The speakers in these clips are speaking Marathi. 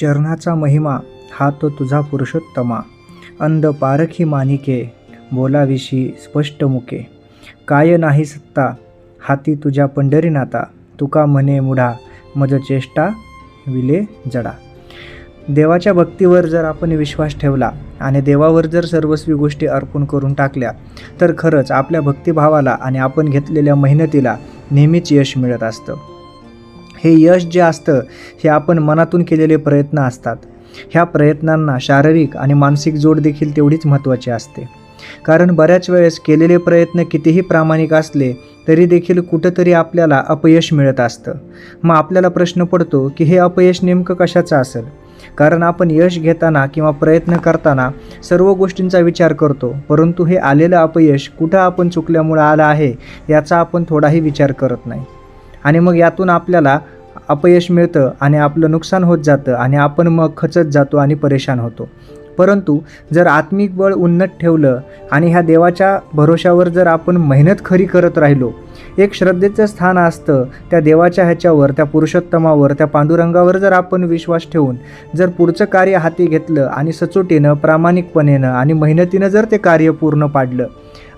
चरणाचा महिमा हा तो तुझा पुरुषोत्तमा. अंध पारखी मानिके बोलाविषयी स्पष्ट मुके. काय नाही सत्ता हाती तुझ्या पंढरीनाथा तुका म्हणे मुढा मज चेष्टा विले जडा. देवाच्या भक्तीवर जर आपण विश्वास ठेवला आणि देवावर जर सर्वस्वी गोष्टी अर्पण करून टाकल्या तर खरंच आपल्या भक्तिभावाला आणि आपण घेतलेल्या मेहनतीला नेहमीच यश मिळत असतं. हे यश जे असतं हे आपण मनातून केलेले प्रयत्न असतात. ह्या प्रयत्नांना शारीरिक आणि मानसिक जोड देखील तेवढीच महत्त्वाची असते. कारण बऱ्याच वेळेस केलेले प्रयत्न कितीही प्रामाणिक असले तरी देखील कुठंतरी आपल्याला अपयश मिळत असतं. मग आपल्याला प्रश्न पडतो की हे अपयश नेमकं कशाचं असेल? कारण आपण यश घेताना किंवा प्रयत्न करताना सर्व गोष्टींचा विचार करतो परंतु हे आलेलं अपयश कुठं आपण चुकल्यामुळं आलं आहे याचा आपण थोडाही विचार करत नाही. आणि मग यातून आपल्याला अपयश मिळतं आणि आपलं नुकसान होत जातं आणि आपण मग खचत जातो आणि परेशान होतो. परंतु जर आत्मिक बळ उन्नत ठेवलं आणि ह्या देवाच्या भरोशावर जर आपण मेहनत खरी करत राहिलो एक श्रद्धेचं स्थान असतं त्या देवाच्या ह्याच्यावर त्या पुरुषोत्तमावर त्या पांडुरंगावर जर आपण विश्वास ठेवून जर पुढचं कार्य हाती घेतलं आणि सचोटीनं प्रामाणिकपणेनं आणि मेहनतीनं जर ते कार्य पूर्ण पाडलं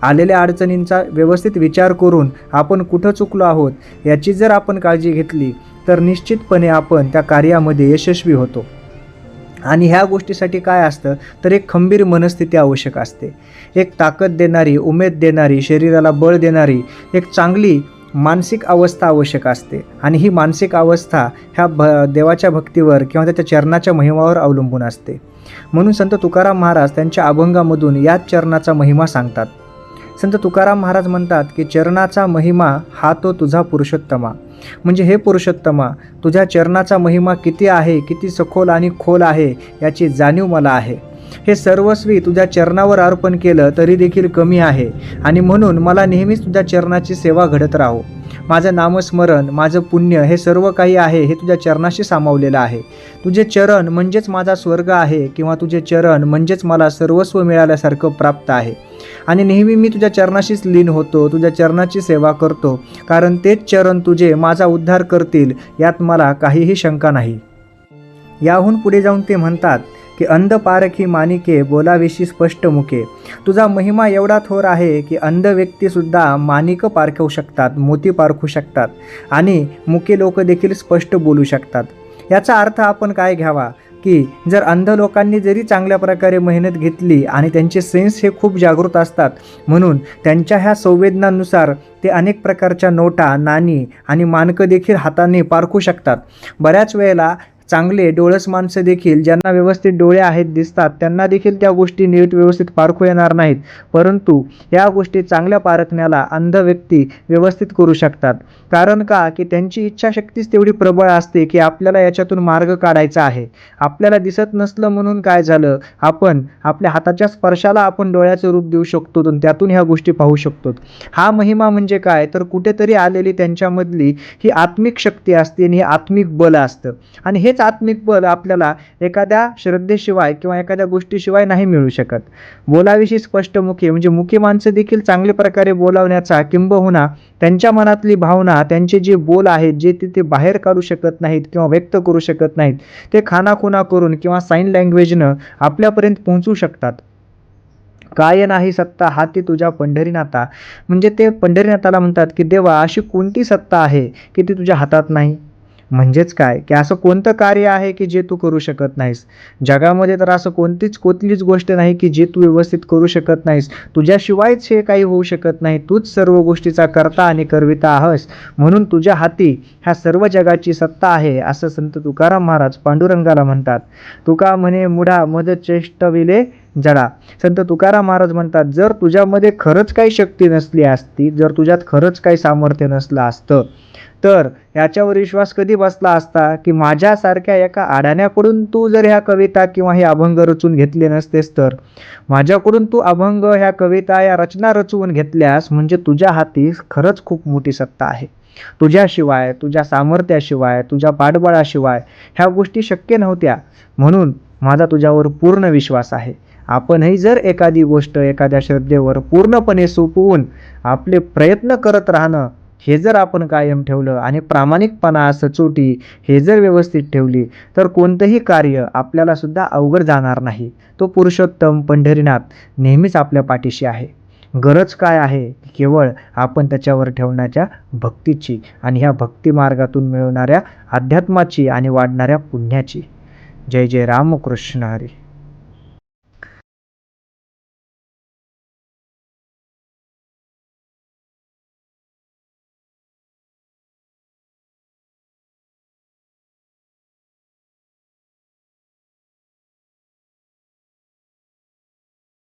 आलेल्या अडचणींचा व्यवस्थित विचार करून आपण कुठं चुकलो आहोत याची जर आपण काळजी घेतली तर निश्चितपणे आपण त्या कार्यामध्ये यशस्वी होतो. आणि ह्या गोष्टीसाठी काय असतं तर एक खंबीर मनस्थिती आवश्यक असते. एक ताकद देणारी उमेद देणारी शरीराला बळ देणारी एक चांगली मानसिक अवस्था आवश्यक असते. आणि ही मानसिक अवस्था ह्या भ देवाच्या भक्तीवर किंवा त्याच्या चरणाच्या महिमावर अवलंबून असते. म्हणून संत तुकाराम महाराज त्यांच्या अभंगामधून याच चरणाचा महिमा सांगतात. संत तुकाराम महाराज म्हणतात की चरणाचा महिमा हा तो तुझा पुरुषोत्तमा. म्हणजे हे पुरुषोत्तमा तुझ्या चरणाचा महिमा किती आहे किती सखोल आणि खोल आहे याची जाणीव मला आहे. हे सर्वस्वी तुझ्या चरणावर अर्पण केलं तरी देखील कमी आहे. आणि म्हणून मला नेहमीच तुझ्या चरणाची सेवा घडत राहो. माझं नामस्मरण माझं पुण्य हे सर्व काही आहे हे तुझ्या चरणाशी सामावलेलं आहे. तुझे चरण म्हणजेच माझा स्वर्ग आहे किंवा तुझे चरण म्हणजेच मला सर्वस्व मिळाल्यासारखं प्राप्त आहे. आणि नेहमी मी तुझ्या चरणाशीच लीन होतो तुझ्या चरणाची सेवा करतो. कारण तेच चरण तुझे माझा उद्धार करतील यात मला काहीही शंका नाही. याहून पुढे जाऊन ते म्हणतात की अंध ही मानिके बोलाविषयी स्पष्ट मुके. तुझा महिमा एवढा थोर आहे की अंध व्यक्तीसुद्धा मानिकं पारखू शकतात मोती पारखू शकतात आणि मुके लोक देखील स्पष्ट बोलू शकतात. याचा अर्थ आपण काय घ्यावा? की जर अंध लोकांनी जरी चांगल्या प्रकारे मेहनत घेतली आणि त्यांचे सेन्स हे खूप जागृत असतात म्हणून त्यांच्या ह्या संवेदनानुसार ते अनेक प्रकारच्या नोटा नाणी आणि मानकं देखील हाताने पारखू शकतात. बऱ्याच वेळेला चांगले डोळस माणसं देखील ज्यांना व्यवस्थित डोळे आहेत दिसतात त्यांना देखील त्या गोष्टी नीट व्यवस्थित पारखू येणार नाहीत. परंतु या गोष्टी चांगल्या पारखण्याला अंध व्यक्ती व्यवस्थित करू शकतात. कारण का? की त्यांची इच्छाशक्तीच तेवढी प्रबळ असते की आपल्याला याच्यातून मार्ग काढायचा आहे. आपल्याला दिसत नसलं म्हणून काय झालं? आपण आपल्या हाताच्या स्पर्शाला आपण डोळ्याचं रूप देऊ शकतो आणि त्यातून ह्या गोष्टी पाहू शकतो. हा महिमा म्हणजे काय? तर कुठेतरी आलेली त्यांच्यामधली ही आत्मिक शक्ती असते आणि हे आत्मिक बल असतं. आणि हेच आत्मिक बल आपल्याला एखाद्या श्रद्धेशिवाय किंवा एखाद्या गोष्टीशिवाय नाही मिळू शकत. बोलाविषयी स्पष्ट मुखी म्हणजे मुखी माणसं देखील चांगल्या प्रकारे बोलावण्याचा किंबहुना त्यांच्या मनातली भावना त्यांचे जे बोल आहेत जे ते ते बाहेर काढू शकत नाहीत किंवा व्यक्त करू शकत नाहीत ते खानाखुना करून किंवा साईन लँग्वेजनं आपल्यापर्यंत पोहोचू शकतात. काय नाही सत्ता हाती तुझ्या पंढरीनाथा. म्हणजे ते पंढरीनाथाला म्हणतात की देवा अशी कोणती सत्ता आहे की ती तुझ्या हातात नाही? म्हणजेच काय? की असं कोणतं कार्य आहे की जे तू करू शकत नाहीस? जगामध्ये तर असं कोणतीच कोणतीच गोष्ट नाही की जे तू व्यवस्थित करू शकत नाहीस. तुझ्याशिवायच हे काही होऊ शकत नाही. तूच सर्व गोष्टीचा करता आणि करविता आहस. म्हणून तुझ्या हाती ह्या सर्व जगाची सत्ता आहे असं संत तुकाराम महाराज पांडुरंगाला म्हणतात. तुका म्हणे मुढा मद चेष्टविले जडा. संत तुकाराम महाराज म्हणतात जर तुझ्यामध्ये खरंच काही शक्ती नसली असती जर तुझ्यात खरंच काही सामर्थ्य नसलं असतं तर याच्यावर विश्वास कधी बसला असता की माझ्यासारख्या एका आडाण्याकडून तू जर ह्या कविता किंवा हे अभंग रचून घेतले नसतेस तर? माझ्याकडून तू अभंग ह्या कविता या रचना रचवून घेतल्यास म्हणजे तुझ्या हाती खरंच खूप मोठी सत्ता आहे. तुझ्याशिवाय तुझ्या सामर्थ्याशिवाय तुझ्या पाठबळाशिवाय ह्या गोष्टी शक्य नव्हत्या. म्हणून माझा तुझ्यावर पूर्ण विश्वास आहे. आपणही जर एखादी गोष्ट एखाद्या श्रद्धेवर पूर्णपणे सोपवून आपले प्रयत्न करत राहणं हे जर आपण कायम ठेवलं आणि प्रामाणिकपणा सचोटी हे जर व्यवस्थित ठेवली तर कोणतंही कार्य आपल्याला सुद्धा अवघड जाणार नाही. तो पुरुषोत्तम पंढरीनाथ नेहमीच आपल्या पाठीशी आहे. गरज काय आहे? केवळ आपण त्याच्यावर ठेवण्याच्या भक्तीची आणि ह्या भक्तिमार्गातून मिळवणाऱ्या अध्यात्माची आणि वाढणाऱ्या पुण्याची. जय जय रामकृष्ण हरी.